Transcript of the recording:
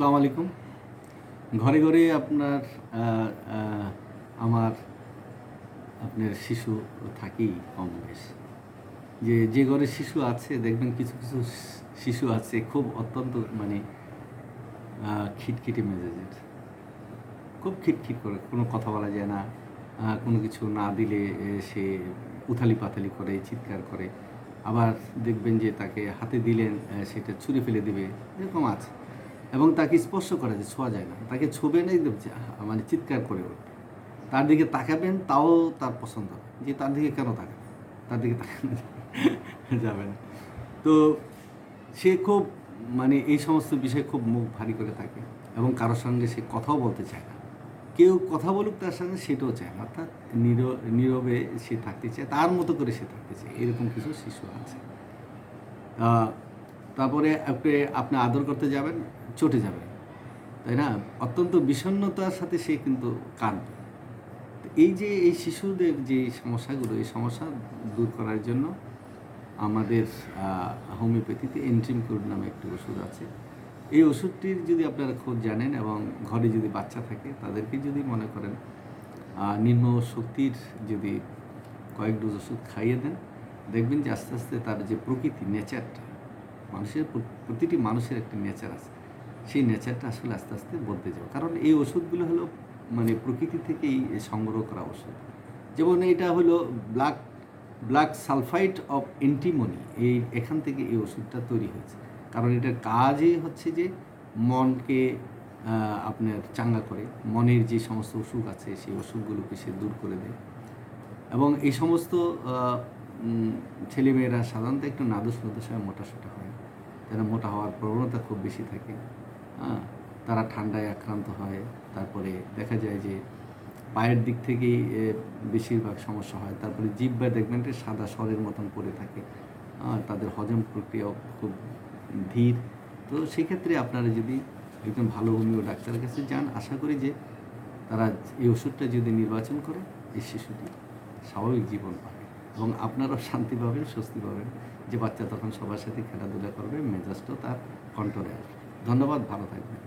আসসালামু আলাইকুম। ঘরে ঘরে আপনার আমার আপনার শিশু থাকেই কম বেশ। যে যে ঘরে শিশু আছে, দেখবেন কিছু কিছু শিশু আছে, খুব অত্যন্ত মানে খিটখিটে মেজাজের। খুব খিটখিট করে, কোনো কথা বলা যায় না কোনো কিছু না দিলে সে উথালি পাথালি করে, চিৎকার করে। আবার দেখবেন যে, তাকে হাতে দিলেন সেটা ছুঁড়ে ফেলে দিবে, এরকম আছে। এবং তাকে স্পর্শ করা যায় ছোঁয়া যায় না। তাকে ছোবে নেই মানে চিৎকার করে উঠবে। তার দিকে তাকাবেন, তাও তার পছন্দ যে তার দিকে কেন তাকাবে? তার দিকে তাকানো যাবে না। তো সে খুব মানে এই সমস্ত বিষয়ে খুব মুখ ভারী করে থাকে এবং কারোর সঙ্গে সে কথাও বলতে চায় না। কেউ কথা বলুক, তার সঙ্গে সেটাও চায় না। অর্থাৎ নীর- নীরবে সে থাকতে চায়, তার মতো করে সে থাকতে চায়। এরকম কিছু শিশু আছে। তারপরে আপনি আদর করতে যাবেন চটে যাবে। তাই না? অত্যন্ত বিষণ্ণতার সাথে সে কিন্তু কাঁদবে। এই যে এই শিশুদের যে সমস্যাগুলো, এই সমস্যা দূর করার জন্য আমাদের হোমিওপ্যাথিতে এন্ট্রিম কোড নামে একটি ওষুধ আছে। এই ওষুধটির যদি আপনারা খোঁজ জানেন এবং ঘরে যদি বাচ্চা থাকে, তাদেরকে যদি মনে করেন নিম্ন শক্তির যদি কয়েক ডোজ ওষুধ খাইয়ে দেন, দেখবেন যে আস্তে আস্তে তার যে প্রকৃতি, নেচারটা, মানুষের প্রতিটি মানুষের একটি নেচার আছে। সেই নেচারটা আসলে আস্তে আস্তে বলতে যাবে। কারণ এই ওষুধগুলো হলো মানে প্রকৃতি থেকেই সংগ্রহ করা ওষুধ। যেমন এটা হলো black black sulphide of antimony এই, এখান থেকে এই ওষুধটা তৈরি হয়েছে। কারণ এটার কাজই হচ্ছে যে মনকে আপনার চাঙ্গা করে। মনের যে সমস্ত অসুখ আছে, সেই অসুখগুলোকে সে দূর করে দেয়। এবং এই সমস্ত ছেলেমেয়েরা সাধারণত একটু নাদুস নদুস হয় মোটাসোটা হয়। যারা মোটা হওয়ার প্রবণতা খুব বেশি থাকে। হ্যাঁ তারা ঠান্ডায় আক্রান্ত হয়। তারপরে দেখা যায় যে পায়ের দিক থেকেই বেশিরভাগ সমস্যা হয়। তারপরে জিব্বা দেখবেন যে সাদা স্বরের মতন পড়ে থাকে। তাদের হজম প্রক্রিয়াও খুব ধীর। তো সেক্ষেত্রে আপনারা যদি একজন ভালো হোমিও ডাক্তারের কাছে যান, আশা করি যে তারা এই ওষুধটা যদি নির্বাচন করে, এই শিশুটি স্বাভাবিক জীবন পাবে এবং আপনারাও শান্তি পাবেন, স্বস্তি পাবেন যে বাচ্চা তখন সবার সাথে খেলাধুলা করবে, মেজাজটাও তার কন্ট্রোলে আসবে। ধন্যবাদ, ভালো থাকবেন।